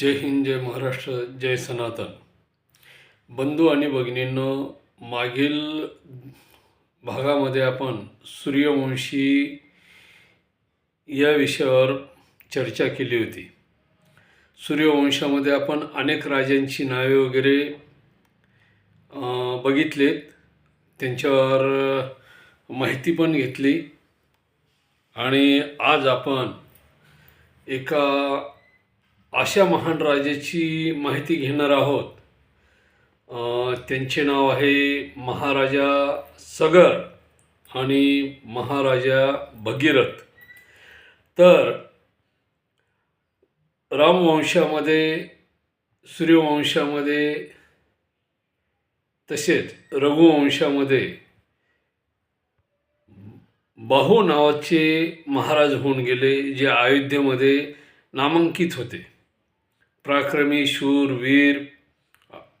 जय हिंद जय महाराष्ट्र जय सनातन. बंधू आणि भगिनींनो मागील भागामध्ये आपण सूर्यवंशी या विषयावर चर्चा केली होती. सूर्यवंशामध्ये आपण अनेक राजांची नावे वगैरे बघितलेत. त्यांच्यावर माहिती पण घेतली. आणि आज आपण एका अशा महान राजाची माहिती घेणार आहोत. त्यांचे नाव आहे महाराजा सगर आणि महाराजा भगीरथ. तर रामवंशामध्ये सूर्यवंशामध्ये तसेच रघुवंशामध्ये बाहू नावाचे महाराज होऊन गेले जे अयोध्येमध्ये नामांकित होते. पराक्रमी शूर वीर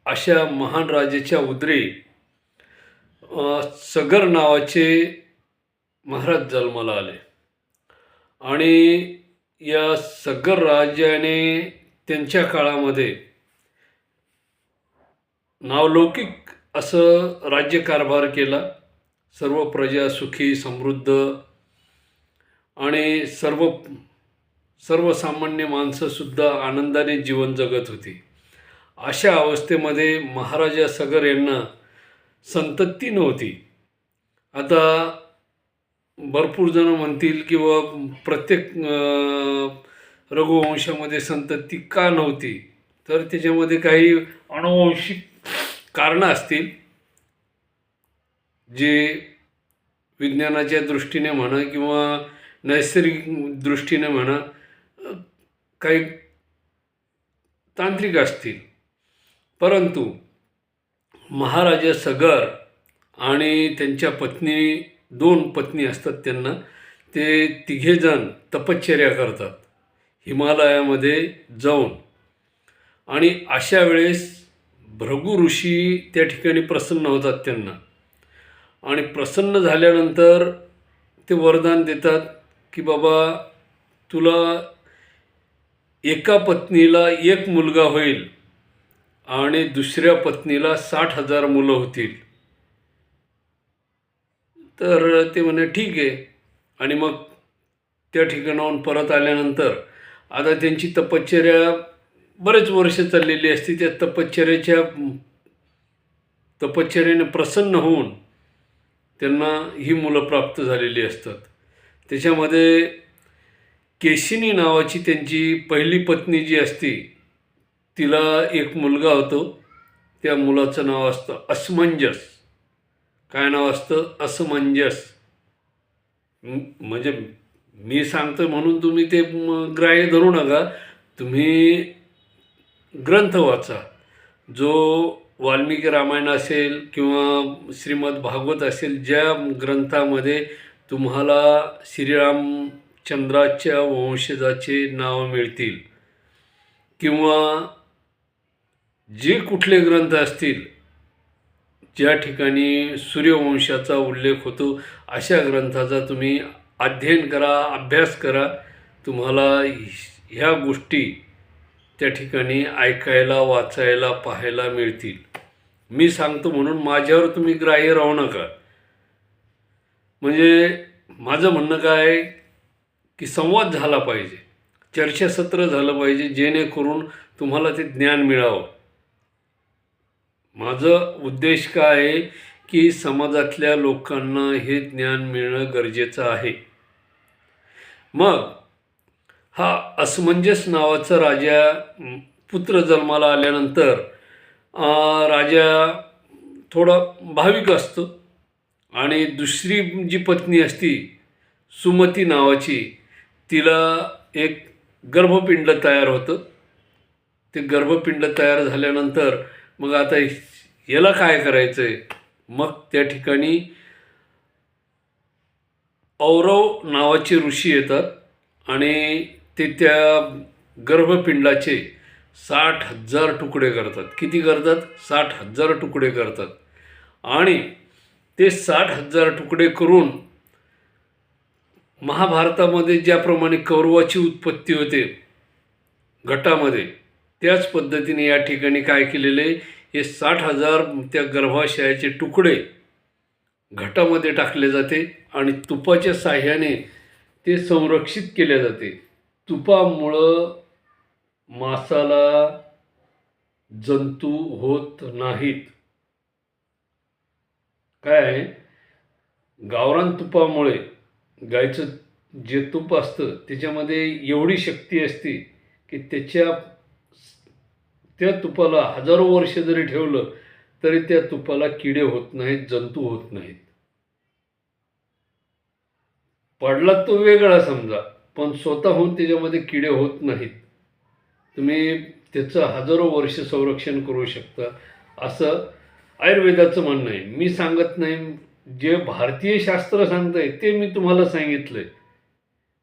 अशा महान राजाच्या उदरे सगर नावाचे महाराज जन्माला आले. आणि या सगर राजाने त्यांच्या काळामध्ये नावलौकिक असं राज्यकारभार केला. सर्व प्रजा सुखी समृद्ध आणि सर्व सर्वसामान्य माणसंसुद्धा आनंदाने जीवन जगत होती. अशा अवस्थेमध्ये महाराजा सगर यांना संतती नव्हती. आता भरपूर जण म्हणतील किंवा प्रत्येक रघुवंशामध्ये संतती का नव्हती? तर त्याच्यामध्ये काही अनुवंशिक कारणं असतील. जे विज्ञानाच्या दृष्टीने म्हणा किंवा नैसर्गिक दृष्टीने म्हणा काही तांत्रिक असतील. परंतु महाराजा सगर आणि त्यांच्या पत्नी दोन पत्नी असतात त्यांना ते तिघेजण तपश्चर्या करतात हिमालयामध्ये जाऊन. आणि अशा वेळेस भृगु ऋषी त्या ठिकाणी प्रसन्न होतात त्यांना. आणि प्रसन्न झाल्यानंतर ते वरदान देतात की बाबा तुला एका पत्नीला एक मुलगा होईल आणि दुसऱ्या पत्नीला साठ हजार मुलं होतील. तर ते म्हणे ठीक आहे. आणि मग त्या ठिकाणाहून परत आल्यानंतर आता त्यांची तपश्चर्या बरेच वर्ष चाललेली असते. त्या तपश्चर्याच्या तपश्चर्याने प्रसन्न होऊन त्यांना ही मुलं प्राप्त झालेली असतात. त्याच्यामध्ये केशिनी नावाची त्यांची पहिली पत्नी जी असते तिला एक मुलगा होतो. त्या मुलाचं नाव असतं असमंजस. काय नाव असतं? असमंजस. म्हणजे मी सांगतो म्हणून तुम्ही ते ग्राह्य धरू नका. तुम्ही ग्रंथ वाचा. जो वाल्मिकी रामायण असेल किंवा श्रीमद भागवत असेल ज्या ग्रंथामध्ये तुम्हाला श्रीराम चंद्राच्या वंशजाचे नाव मिळतील. किंवा जे कुठले ग्रंथ असतील ज्या ठिकाणी सूर्यवंशाचा उल्लेख होतो अशा ग्रंथाचा तुम्ही अध्ययन करा अभ्यास करा. तुम्हाला ह्या गोष्टी त्या ठिकाणी ऐकायला वाचायला पाहायला मिळतील. मी सांगतो म्हणून माझ्यावर तुम्ही ग्राह्य राहू नका. म्हणजे माझं म्हणणं काय आहे? की संवाद झाला पाहिजे. चर्चासत्र झालं पाहिजे जेणेकरून तुम्हाला ते ज्ञान मिळावं. माझं उद्देश काय आहे की समाजातल्या लोकांना हे ज्ञान मिळणं गरजेचं आहे. मग हा असमंजस नावाचा राजा पुत्र जन्माला आल्यानंतर राजा थोडा भाविक असतो. आणि दुसरी जी पत्नी असती सुमती नावाची तिला एक गर्भपिंड तयार होतं. ते गर्भपिंड तयार झाल्यानंतर मग आता याला काय करायचं आहे मग त्या ठिकाणी औरव नावाचे ऋषी येतात आणि ते त्या गर्भपिंडाचे साठ हजार तुकडे करतात. किती करतात? साठ हजार तुकडे करतात. आणि ते साठ हजार तुकडे करून महाभारतामध्ये ज्याप्रमाणे कौरवाची उत्पत्ती होते गटामध्ये त्याच पद्धतीने या ठिकाणी काय केलेले हे साठ हजार त्या गर्भाशयाचे तुकडे घटामध्ये टाकले जाते आणि तुपाच्या साह्याने ते संरक्षित केले जाते. तुपामुळं मासाला जंतू होत नाहीत. काय गावरान तुपामुळे गाईचं जे तूप असतं त्याच्यामध्ये एवढी शक्ती असते की त्याच्या त्या तुपाला हजारो वर्ष जरी ठेवलं तरी त्या तुपाला किडे होत नाहीत जंतू होत नाहीत. पडला तो वेगळा समजा पण स्वतःहून त्याच्यामध्ये किडे होत नाहीत. तुम्ही त्याचं हजारो वर्ष संरक्षण करू शकता असं आयुर्वेदाचं म्हणणं आहे. मी सांगत नाही जे भारतीय शास्त्र सांगतंय ते मी तुम्हाला सांगितलंय.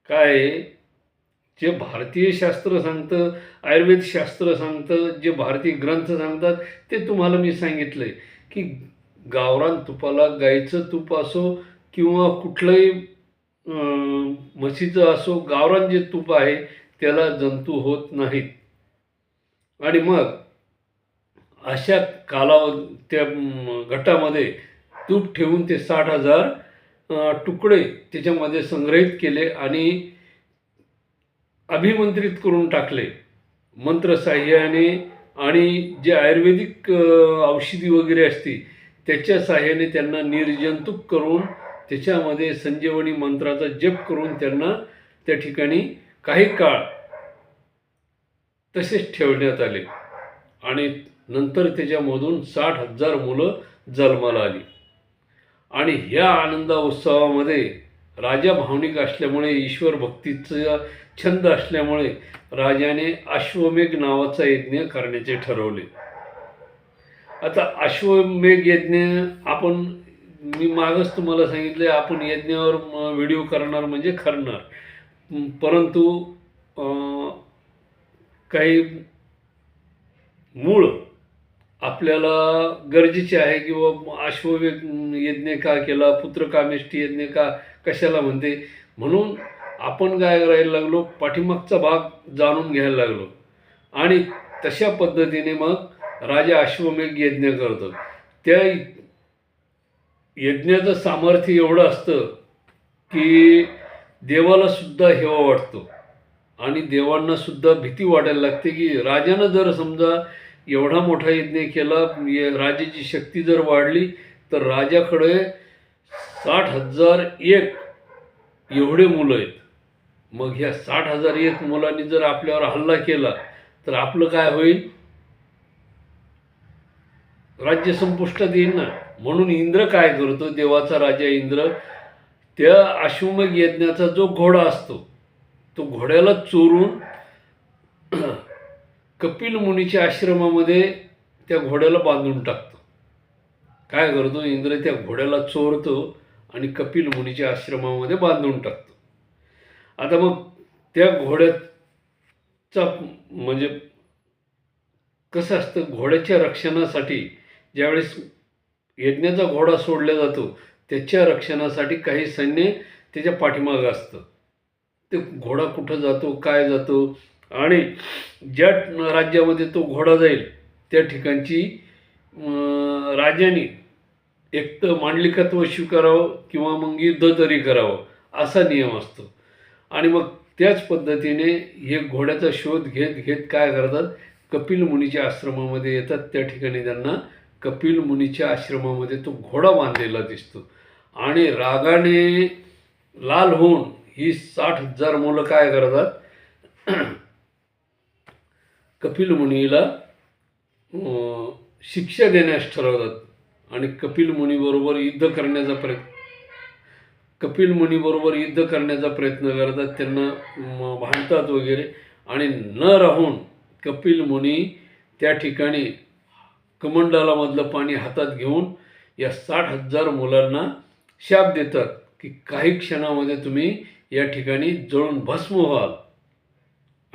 काय जे भारतीय शास्त्र सांगतं आयुर्वेद शास्त्र सांगतं जे भारतीय ग्रंथ सांगतात ते तुम्हाला मी सांगितलंय. की गावरान तुपाला गाईचं तूप असो किंवा कुठलंही म्हशीचं असो गावरान जे तूप आहे त्याला जंतू होत नाहीत. आणि मग अशा कालाव त्या म, गटामध्ये तूप ठेवून ते साठ हजार तुकडे त्याच्यामध्ये संग्रहित केले आणि अभिमंत्रित करून टाकले. मंत्रसाह्याने आणि जे आयुर्वेदिक औषधी वगैरे असते त्याच्या साह्याने त्यांना निर्जंतुक करून त्याच्यामध्ये संजीवनी मंत्राचा जप करून त्यांना त्या ठिकाणी काही काळ तसेच ठेवण्यात आले. आणि नंतर त्याच्यामधून साठ हजार मुलं जन्माला आली. आणि ह्या आनंद उत्सवामध्ये राजा भावनिक असल्यामुळे ईश्वर भक्तीचा छंद असल्यामुळे राजाने अश्वमेघ नावाचा यज्ञ करण्याचे ठरवले. आता अश्वमेघ यज्ञ आपण मी मागच तुम्हाला सांगितले आपण यज्ञावर व्हिडिओ करणार म्हणजे करणार. परंतु काही मूळ आपल्याला गरजेचे आहे किंवा अश्ववेग यज्ञ का केला पुत्रकामेष्टी यज्ञ का कशाला म्हणते? म्हणून आपण काय करायला लागलो? पाठीमागचा भाग जाणून घ्यायला लागलो. आणि तशा पद्धतीने मग राजा अश्वमेघ यज्ञ करतो. त्या यज्ञाचं सामर्थ्य एवढं असतं की देवाला सुद्धा हेवा वाटतो. आणि देवांना सुद्धा भीती वाटायला लागते की राजानं जर समजा एवढा मोठा यज्ञ केला राजाची शक्ती जर वाढली तर राजाकडे साठ हजार एक एवढे मुलं आहेत. मग ह्या साठ हजार एक मुलांनी जर आपल्यावर हल्ला केला तर आपलं काय होईल? राज्य संपुष्टात येईल ना. म्हणून इंद्र काय करतो? देवाचा राजा इंद्र त्या अश्वमेघ यज्ञाचा जो घोडा असतो तो घोड्याला चोरून कपिल मुनीच्या आश्रमामध्ये त्या घोड्याला बांधून टाकतो. काय करतो? इंद्र त्या घोड्याला चोरतो आणि कपिल मुनीच्या आश्रमामध्ये बांधून टाकतो. आता मग त्या घोड्याचा म्हणजे कसं असतं? घोड्याच्या रक्षणासाठी ज्यावेळेस यज्ञाचा घोडा सोडला जातो त्याच्या रक्षणासाठी काही सैन्य त्याच्या पाठीमागं असतं. ते घोडा कुठं जातो? काय जातो? आणि ज्या राज्यामध्ये तो घोडा जाईल त्या ठिकाणची राजानी राजाने एक तर मांडलिकत्व स्वीकारावं किंवा मग युद्ध तरी करावं असा नियम असतो. आणि मग त्याच पद्धतीने हे घोड्याचा शोध घेत घेत काय करतात? कपिल मुनीच्या आश्रमामध्ये येतात. त्या ठिकाणी त्यांना कपिल मुनीच्या आश्रमामध्ये तो घोडा बांधलेला दिसतो. आणि रागाने लाल होऊन ही साठ हजार मुलं काय करतात? कपिल मुनीला शिक्षा देण्यास ठरवतात. आणि कपिल मुनीबरोबर युद्ध करण्याचा प्रयत्न कपिल मुनीबरोबर युद्ध करण्याचा प्रयत्न करतात. त्यांना भांडतात वगैरे. आणि न राहून कपिल मुनी त्या ठिकाणी कमंडलामधलं पाणी हातात घेऊन या साठ हजार मुलांना शाप देतात की काही क्षणामध्ये तुम्ही या ठिकाणी जळून भस्म व्हाल.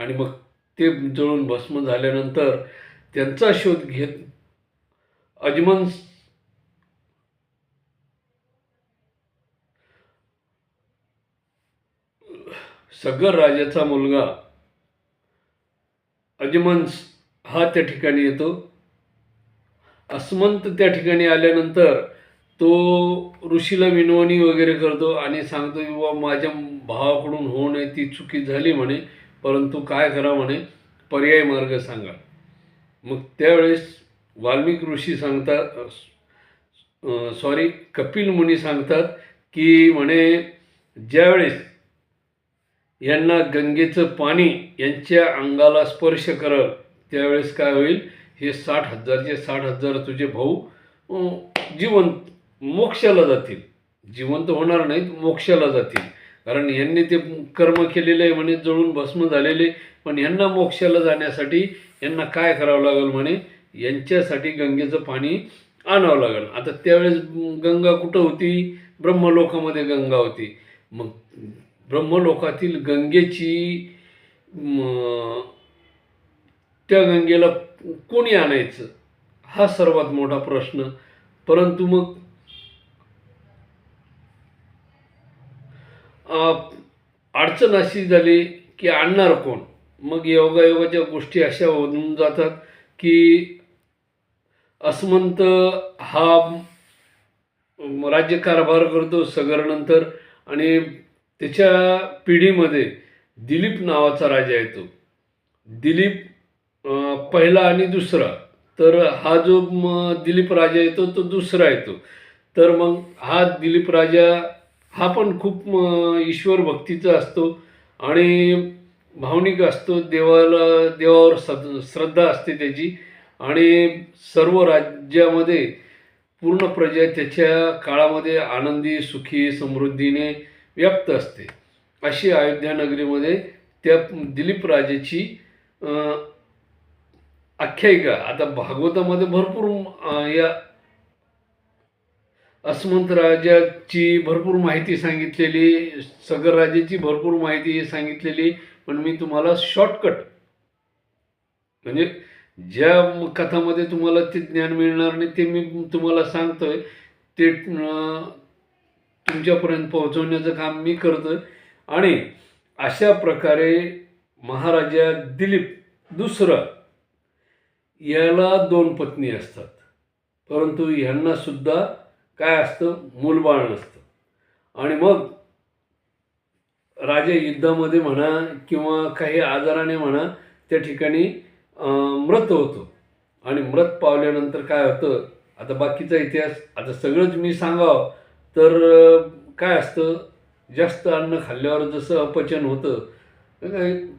आणि मग ते जळून भस्म झाल्यानंतर त्यांचा शोध घेत अजमन सगर राजाचा मुलगा अजमन्स हा त्या ठिकाणी येतो. अस्मंत त्या ठिकाणी आल्यानंतर तो ऋषीला विनवणी वगैरे करतो आणि सांगतो की बाबा माझ्या भावाकडून होऊ नये ती चुकी झाली म्हणे. परंतु काय करा म्हणे? पर्याय मार्ग सांगा. मग त्यावेळेस वाल्मिक ऋषी सांगतात सॉरी कपिल मुनी सांगतात की म्हणे ज्यावेळेस यांना गंगेचं पाणी यांच्या अंगाला स्पर्श करल त्यावेळेस काय होईल? हे साठ हजारचे साठ हजार तुझे भाऊ जिवंत मोक्षाला जातील. जिवंत होणार नाहीत मोक्षाला जातील. कारण यांनी ते कर्म केलेलं आहे म्हणे जळून भस्म झालेले पण यांना मोक्षाला जाण्यासाठी यांना काय करावं लागेल म्हणे यांच्यासाठी गंगेचं पाणी आणावं लागेल. आता त्यावेळेस गंगा कुठं होती? ब्रह्मलोकामध्ये गंगा होती. मग ब्रह्मलोकातील गंगेची म, त्या गंगेला कोणी आणायचं? हा सर्वात मोठा प्रश्न. परंतु मग अडचण अशी झाली की आणणार कोण? मग योगायोगाच्या गोष्टी अशा होऊन जातात की अस्मंत हा राज्यकारभार करतो सगरनंतर आणि त्याच्या पिढीमध्ये दिलीप नावाचा राजा येतो दिलीप पहिला आणि दुसरा. तर हा जो दिलीप राजा येतो तो दुसरा येतो. तर मग हा दिलीप राजा हा पण खूप ईश्वर भक्तीचा असतो आणि भावनिक असतो. देवाला देवावर सद श्रद्धा असते त्याची आणि सर्व राज्यामध्ये पूर्ण प्रजा त्याच्या काळामध्ये आनंदी सुखी समृद्धीने व्यक्त असते. अशी अयोध्या नगरीमध्ये त्या दिलीप राजेची आख्यायिका आता भागवतामध्ये भरपूर या अस्मंत राजाची भरपूर माहिती सांगितलेली सगर राजाची भरपूर माहिती सांगितलेली पण मी तुम्हाला शॉर्टकट म्हणजे ज्या कथामध्ये तुम्हाला ते ज्ञान मिळणार नाही ते मी तुम्हाला सांगतोय. ते तुमच्यापर्यंत पोहोचवण्याचं काम मी करतोय. आणि अशा प्रकारे महाराजा दिलीप दुसरा याला दोन पत्नी असतात. परंतु ह्यांनासुद्धा काय असतं? मूलबाळ नसतं. आणि मग राजा युद्धामध्ये म्हणा किंवा काही आजाराने म्हणा त्या ठिकाणी मृत होतो. आणि मृत पावल्यानंतर काय होतं? आता बाकीचा इतिहास आता सगळंच मी सांगावं तर काय असतं? जास्त अन्न खाल्ल्यावर जसं अपचन होतं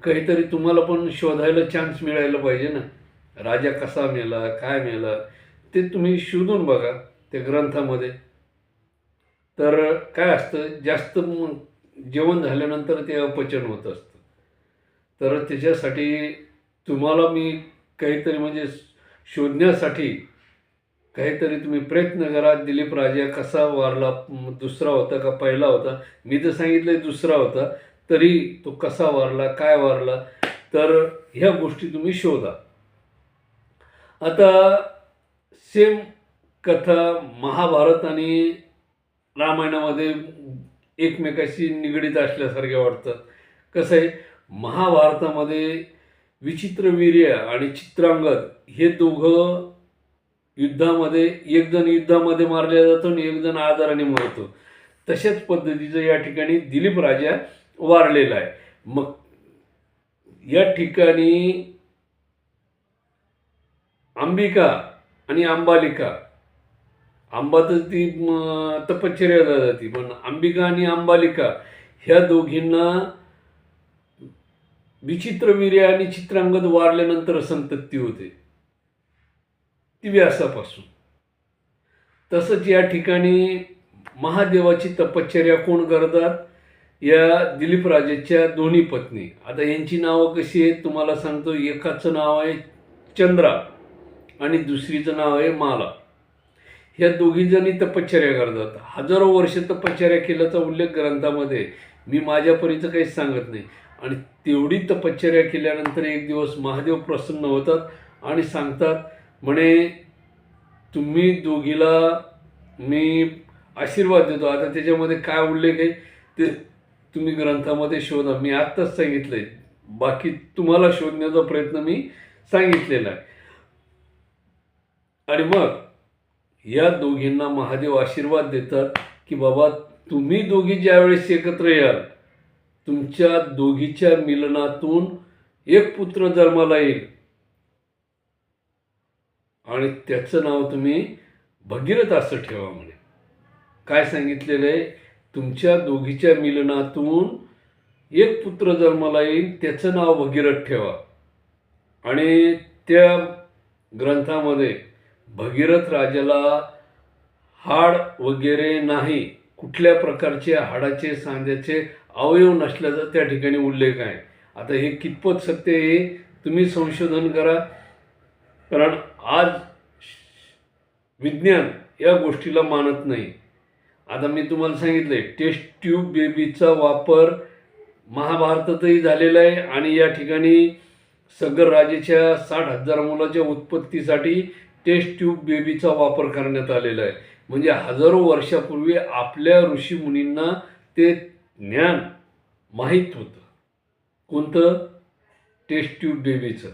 काहीतरी तुम्हाला पण शोधायला चान्स मिळायला पाहिजे ना. राजा कसा मेला काय मेला ते तुम्ही शोधून बघा. त्या ग्रंथामध्ये. तर काय असतं जास्त जेवण झाल्यानंतर ते अपचन होत असतं. तर त्याच्यासाठी तुम्हाला मी काहीतरी म्हणजे शोधण्यासाठी काहीतरी तुम्ही प्रयत्न करा. दिलीप राजा कसा वारला दुसरा होता का पहिला होता? मी तर सांगितलं दुसरा होता तरी तो कसा वारला काय वारला? तर ह्या गोष्टी तुम्ही शोधा. आता सेम कथा महाभारत आणि रामायणामध्ये एकमेकाशी निगडीत असल्यासारख्या वाटतात कसं आहे? महाभारतामध्ये विचित्रवीर्य आणि चित्रांगद हे दोघं युद्धामध्ये एकजण युद्धामध्ये मारल्या जातो आणि एकजण आजाराने मरतो. तशाच पद्धतीचं या ठिकाणी दिलीप राजा वारलेला आहे. मग या ठिकाणी अंबिका आणि अंबालिका आंबा तर ती तपश्चर्या तपश्चर्याला जाती पण अंबिका आणि अंबालिका ह्या दोघींना विचित्रवीर्य आणि चित्रांगद वारल्यानंतर संतती होते. ती व्यासापासून. तसंच या ठिकाणी महादेवाची तपश्चर्या कोण करतात? या दिलीप राजेच्या दोन्ही पत्नी. आता यांची नावं कशी आहेत तुम्हाला सांगतो. एकाचं नाव आहे चंद्रा आणि दुसरीचं नाव आहे माला. ह्या दोघी जणी तपश्चर्या करतात हजारो वर्ष तपश्चर्या केल्याचा उल्लेख ग्रंथामध्ये मी माझ्या परीचं काहीच सांगत नाही. आणि तेवढी तपश्चर्या केल्यानंतर एक दिवस महादेव प्रसन्न होतात आणि सांगतात म्हणे तुम्ही दोघीला मी आशीर्वाद देतो. आता त्याच्यामध्ये काय उल्लेख आहे ते तुम्ही ग्रंथामध्ये शोधा. मी आत्ताच सांगितलं आहे बाकी तुम्हाला शोधण्याचा प्रयत्न मी सांगितलेला आहे. आणि मग या दोघींना महादेव आशीर्वाद देतात की बाबा तुम्ही दोघी ज्यावेळेस एकत्र याल तुमच्या दोघीच्या मिलनातून एक पुत्र जन्माला येईल. आणि त्याचं नाव तुम्ही भगीरथ असं ठेवा म्हणे. काय सांगितलेलं आहे? तुमच्या दोघीच्या मिलनातून एक पुत्र जन्माला येईल त्याचं नाव भगीरथ ठेवा. आणि त्या ग्रंथामध्ये भगीरथ राजाला हाड वगैरे नाही कुठल्या प्रकारचे हाडाचे सांध्याचे अवयव नसल्याचा त्या ठिकाणी उल्लेख आहे. आता हे कितपत सत्य आहे तुम्ही संशोधन करा. कारण आज विज्ञान या गोष्टीला मानत नाही. आता मी तुम्हाला सांगितलं आहे टेस्ट ट्यूब बेबीचा वापर महाभारतातही झालेला आहे आणि या ठिकाणी सगर राजेच्या साठ हजार मुलाच्या उत्पत्तीसाठी टेस्ट ट्यूब बेबीचा वापर करण्यात आलेला आहे. म्हणजे हजारो वर्षापूर्वी आपल्या ऋषीमुनींना ते ज्ञान माहीत होतं. कोणतं? टेस्ट ट्यूब बेबीचं.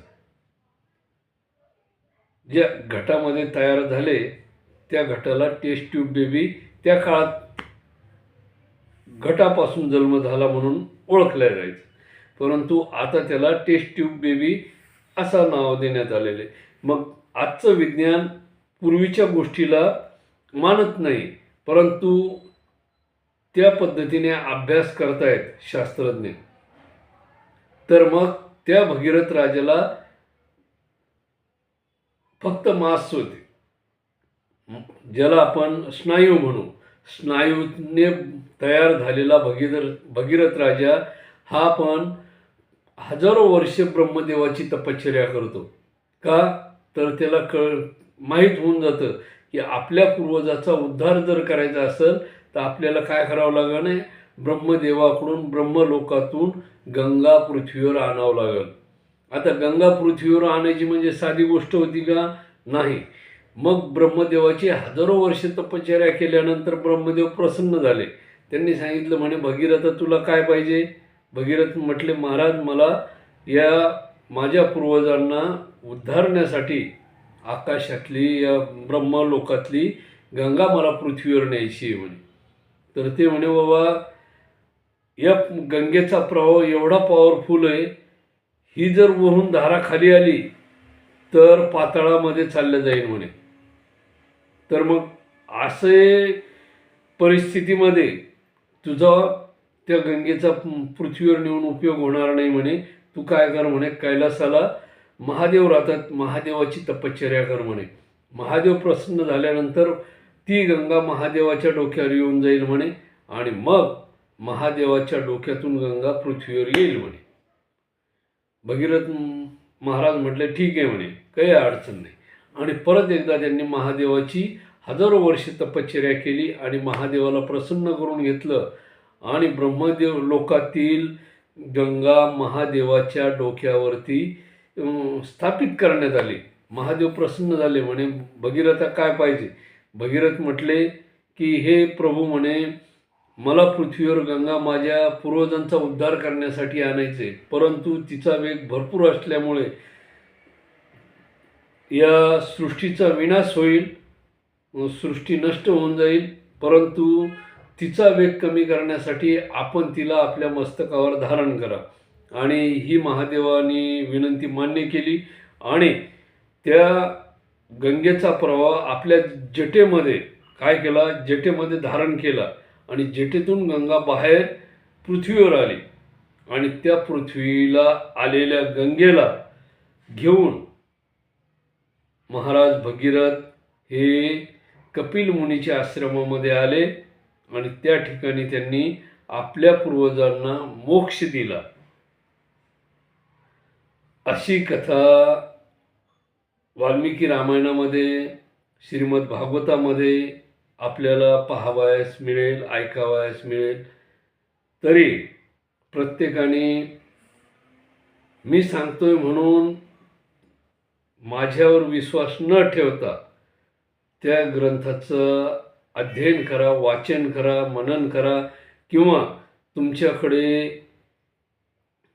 ज्या घटामध्ये तयार झाले त्या घटाला टेस्ट ट्यूब बेबी त्या काळात घटापासून जन्म झाला म्हणून ओळखल्या जायचं. परंतु आता त्याला टेस्ट ट्यूब बेबी असा नाव देण्यात आलेले मग आजचं विज्ञान पूर्वीच्या गोष्टीला मानत नाही परंतु त्या पद्धतीने अभ्यास करतायत शास्त्रज्ञ. तर मग त्या भगीरथ राजाला फक्त मांस होते. ज्याला आपण स्नायू म्हणू. स्नायूने तयार झालेला भगीर भगीरथ राजा हा पण हजारो वर्ष ब्रह्मदेवाची तपश्चर्या करतो. का? तर त्याला कळ माहीत होऊन जातं की आपल्या पूर्वजाचा उद्धार जर करायचा असेल तर आपल्याला काय करावं लागणार आहे ब्रह्मदेवाकडून ब्रह्मलोकातून गंगा पृथ्वीवर आणावं लागेल आता गंगा पृथ्वीवर आणायची म्हणजे साधी गोष्ट होती का? नाही. मग ब्रह्मदेवाची हजारो वर्ष तपश्चर्या केल्यानंतर ब्रह्मदेव प्रसन्न झाले. त्यांनी सांगितलं म्हणे भगीरथ तुला काय पाहिजे? भगीरथ म्हटले महाराज मला या माझ्या पूर्वजांना उद्धारण्यासाठी आकाशातली या ब्रह्मलोकातली गंगा मला पृथ्वीवर न्यायची आहे म्हणे. तर ते म्हणे बाबा या गंगेचा प्रवाह एवढा पॉवरफुल आहे ही जर वरून धारा खाली आली तर पाताळामध्ये चाललं जाईल म्हणे. तर मग असे परिस्थितीमध्ये तुझा त्या गंगेचा पृथ्वीवर नेऊन उपयोग होणार नाही म्हणे. तू काय कर म्हणे कैलासाला महादेव राहतात महादेवाची तपश्चर्या कर म्हणे. महादेव प्रसन्न झाल्यानंतर ती गंगा महादेवाच्या डोक्यावर येऊन जाईल म्हणे आणि मग महादेवाच्या डोक्यातून गंगा पृथ्वीवर येईल म्हणे. भगीरथ महाराज म्हटले ठीक आहे म्हणे काही अडचण नाही. आणि परत एकदा त्यांनी महादेवाची हजारो वर्षे तपश्चर्या केली आणि महादेवाला प्रसन्न करून घेतलं आणि ब्रह्मदेव लोकातील गंगा महादेवाच्या डोक्यावरती स्थापित करण्यात आली. महादेव प्रसन्न झाले म्हणे. भगीरथा काय पाहिजे? भगीरथ म्हटले की हे प्रभू म्हणे मला पृथ्वीवर गंगा माझ्या पूर्वजांचा उद्धार करण्यासाठी आणायचे परंतु तिचा वेग भरपूर असल्यामुळे या सृष्टीचा विनाश होईल सृष्टी नष्ट होऊन जाईल. परंतु तिचा वेग कमी करण्यासाठी आपण तिला आपल्या मस्तकावर धारण करा. आणि ही महादेवानी विनंती मान्य केली. आणि त्या गंगेचा प्रवाह आपल्या जटेमध्ये काय केला? जटेमध्ये धारण केला. आणि जटेतून गंगा बाहेर पृथ्वीवर आली. आणि त्या पृथ्वीला आलेल्या गंगेला घेऊन महाराज भगीरथ हे कपिल मुनीच्या आश्रमामध्ये आले. आणि त्या ठिकाणी त्यांनी आपल्या पूर्वजांना मोक्ष दिला. अशी कथा वाल्मिकी रामायणामध्ये श्रीमद भागवतामध्ये आपल्याला पाहावयास मिळेल ऐकावयास मिळेल. तरी प्रत्येकाने मी सांगतोय म्हणून माझ्यावर विश्वास न ठेवता त्या ग्रंथाचं अध्ययन करा वाचन करा मनन करा किंवा तुमच्याकडे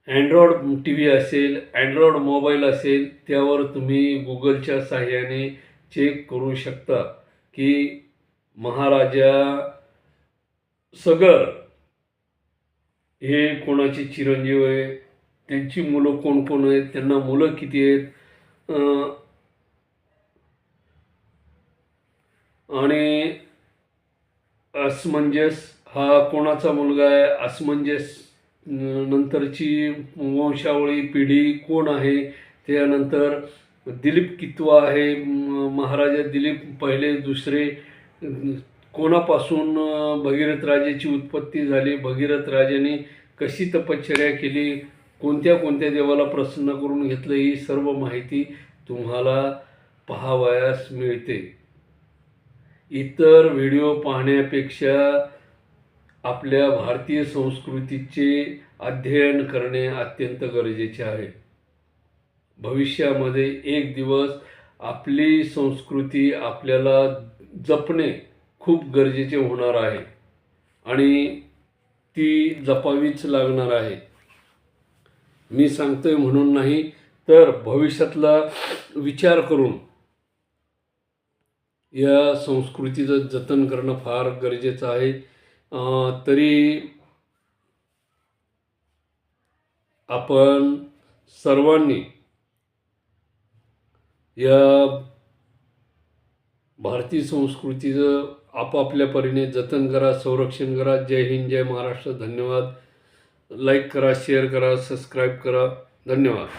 अँड्रॉइड टी व्ही असेल अँड्रॉइड मोबाईल असेल त्यावर तुम्ही गुगलच्या साह्याने चेक करू शकता की महाराजा सगर हे कोणाचे चिरंजीव आहे? त्यांची मुलं कोण कोण आहेत? त्यांना मुलं किती आहेत? आणि अस्मंजस हा कोणाचा मुलगा आहे? अस्मंजस नंतरची वंशावळी पिढी कोण आहे? त्यानंतर दिलीप कितवा आहे? महाराजा दिलीप पहिले दुसरे कोणापासून भगीरथराजेची भगीरथ राजाची उत्पत्ती झाली? भगीरथ राजाने कशी तपश्चर्या केली? कोणत्या कोणत्या देवाला प्रसन्न करून घेतलं? ही सर्व माहिती तुम्हाला पाहावयास मिळते. इतर व्हिडिओ पाहण्यापेक्षा आपल्या भारतीय संस्कृतीचे अध्ययन करणे अत्यंत गरजेचे आहे. भविष्यामध्ये एक दिवस आपली संस्कृती आपल्याला जपणे खूप गरजेचे होणार आहे आणि ती जपावीच लागणार आहे. मी सांगतोय म्हणून नाही तर भविष्यातला विचार करून या संस्कृतीचं जतन करणं फार गरजेचं आहे. तरी आपण सर्वांनी या भारतीय संस्कृतीचं आपापल्या परीने जतन करा संरक्षण करा. जय हिंद जय महाराष्ट्र. धन्यवाद. लाईक करा शेअर करा सबस्क्राईब करा. धन्यवाद.